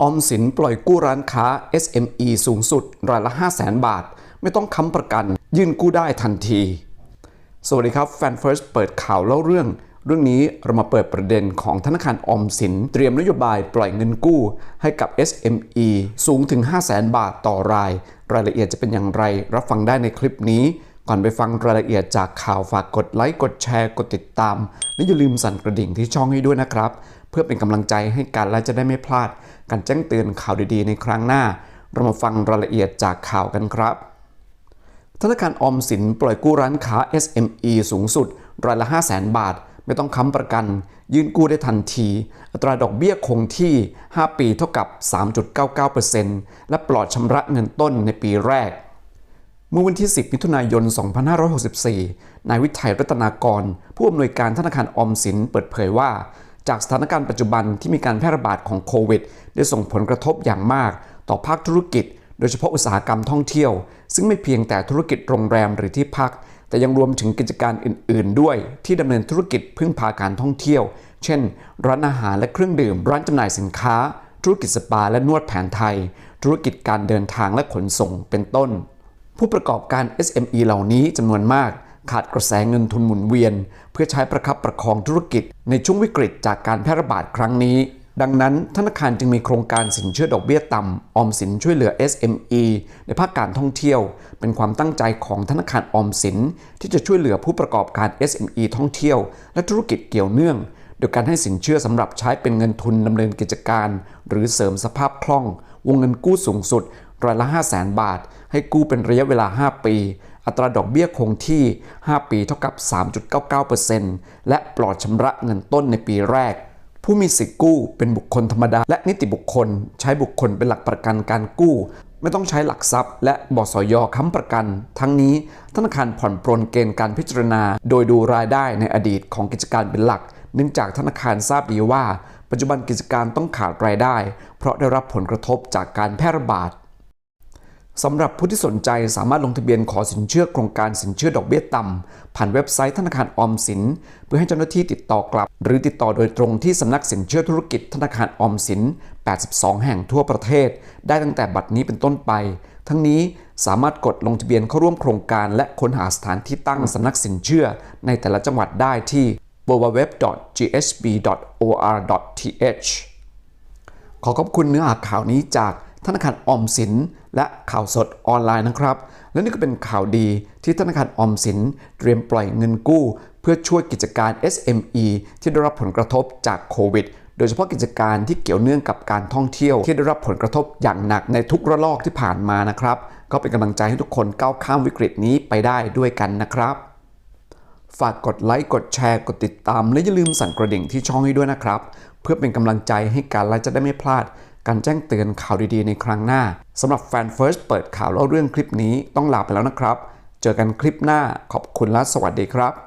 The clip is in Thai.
ออมสินปล่อยกู้ร้านค้า SME สูงสุด รายละ 5 0 0แสนบาท ไม่ต้องค้ำประกัน ยื่นกู้ได้ทันที สวัสดีครับแฟนเฟิร์สเปิดข่าวเล่าเรื่อง เรื่องนี้เรามาเปิดประเด็นของธนาคารออมสิน เตรียมนโยบายปล่อยเงินกู้ ให้กับ SME สูงถึง 5 0 0แสนบาทต่อราย รายละเอียดจะเป็นอย่างไร รับฟังได้ในคลิปนี้ ก่อนไปฟังรายละเอียดจากข่าวฝากกดไลค์กดแชร์กดติดตาม และอย่าลืมสั่นกระดิ่งที่ช่องให้ด้วยนะครับ เพื่อเป็นกำลังใจให้กันและจะได้ไม่พลาด การแจ้งเตือนข่าวดีๆ ในครั้งหน้า เรามาฟังรายละเอียดจากข่าวกันครับธนาคารออมสินปล่อยกู้ร้านค้า SME สูงสุดรายละ 5 0 0แสนบาท ไม่ต้องค้ำประกัน ยื่นกู้ได้ทันที อัตราดอกเบี้ยคงที่ 5 ปีเท่ากับ 3.99%และปลอดชำระเงินต้นในปีแรก เมื่อวันที่ 10 มิถุนายน 2564 นายวิชัยรัตนากร ผู้อำนวยการธนาคารออมสินเปิดเผยว่า จากสถานการณ์ปัจจุบันที่มีการแพร่ระบาดของโควิด ได้ส่งผลกระทบอย่างมาก ต่อภาคธุรกิจ โดยเฉพาะอุตสาหกรรมท่องเที่ยว ซึ่งไม่เพียงแต่ธุรกิจโรงแรมหรือที่พัก แต่ยังรวมถึงกิจการอื่น ๆ ด้วย ที่ดำเนินธุรกิจพึ่งพาการท่องเที่ยว เช่น ร้านอาหารและเครื่องดื่ม ร้านจำหน่ายสินค้า ธุรกิจสปาและนวดแผนไทย ธุรกิจการเดินทางและขนส่งเป็นต้น ผู้ประกอบการ SME เหล่านี้จำนวนมากขาดกระแสเงินทุนหมุนเวียน เพื่อใช้ประคับประคองธุรกิจ ในช่วงวิกฤตจากการแพร่ระบาดครั้งนี้ ดังนั้นธนาคารจึงมีโครงการสินเชื่อดอกเบี้ยต่ำออมสินช่วยเหลือ SME ในภาคการท่องเที่ยว เป็นความตั้งใจของธนาคารออมสิน ที่จะช่วยเหลือผู้ประกอบการ SME ท่องเที่ยว และธุรกิจเกี่ยวเนื่อง โดยการให้สินเชื่อสำหรับใช้เป็นเงินทุนดำเนินกิจการ หรือเสริมสภาพคล่อง วงเงินกู้สูงสุด รายละ 5 0 0แสนบาท ให้กู้เป็นระยะเวลา 5 ปี อัตราดอกเบี้ยคงที่ 5 ปีเท่ากับ 3.99%และปลอดชำระเงินต้นในปีแรก ผู้มีสิทธิ์กู้เป็นบุคคลธรรมดา และนิติบุคคล ใช้บุคคลเป็นหลักประกันการกู้ ไม่ต้องใช้หลักทรัพย์ และบสยค้ำประกัน ทั้งนี้ธนาคารผ่อนปรนเกณฑ์การพิจารณา โดยดูรายได้ในอดีตของกิจการเป็นหลัก เนื่องจากธนาคารทราบดีว่า ปัจจุบันกิจการต้องขาดรายได้ เพราะได้รับผลกระทบจากการแพร่ระบาด สำหรับผู้ที่สนใจสามารถลงทะเบียนขอสินเชื่อโครงการสินเชื่อดอกเบี้ยต่ำผ่านเว็บไซต์ธนาคารออมสิน เพื่อให้เจ้าหน้าที่ติดต่อกลับ หรือติดต่อโดยตรงที่สำนักสินเชื่อธุรกิจธนาคารออมสิน 82 แห่งทั่วประเทศ ได้ตั้งแต่บัดนี้เป็นต้นไป ทั้งนี้สามารถกดลงทะเบียนเข้าร่วมโครงการ และค้นหาสถานที่ตั้งสำนักสินเชื่อ ในแต่ละจังหวัดได้ที่ www.ghb.or.th ขอขอบคุณเนื้อหาข่าวนี้จากธนาคารออมสิน และข่าวสดออนไลน์นะครับ และนี่ก็เป็นข่าวดีที่ธนาคารออมสินเตรียมปล่อยเงินกู้ เพื่อช่วยกิจการ SME ที่ได้รับผลกระทบจากโควิดโดยเฉพาะกิจการที่เกี่ยวเนื่องกับการท่องเที่ยว ที่ได้รับผลกระทบอย่างหนักในทุกระลอกที่ผ่านมานะครับ ก็เป็นกำลังใจให้ทุกคนก้าวข้ามวิกฤตนี้ไปได้ด้วยกันนะครับ ฝากกดไลค์กดแชร์กดติดตาม และอย่าลืมสั่นกระดิ่งที่ช่องให้ด้วยนะครับ เพื่อเป็นกำลังใจให้กันและจะได้ไม่พลาด การแจ้งเตือนข่าวดีๆในครั้งหน้าสำหรับแฟนเฟิร์สเปิดข่าวเล่าเรื่องคลิปนี้ต้องลาไปแล้วนะครับ เจอกันคลิปหน้าขอบคุณและสวัสดีครับ